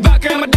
back, I'm a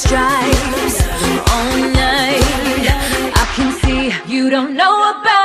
stripes all night. I can see you don't know about.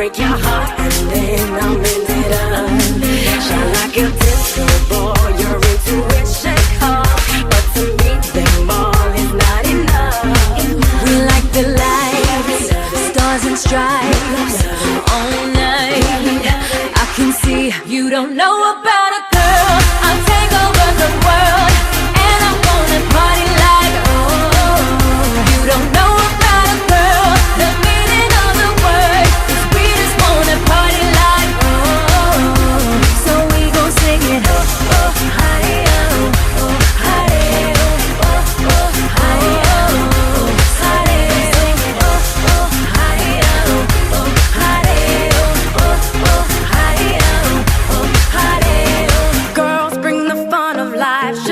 break your heart and then I'll mend it up. Shine like a disco ball, your intuition call, but to meet them all is not enough. We like the lights, stars and stripes all night. I can see you don't know about.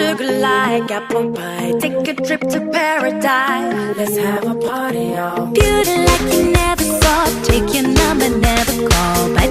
sugar like apple pie. Take a trip to paradise. Let's have a party, y'all. Beauty like you never saw. Take your number, never call.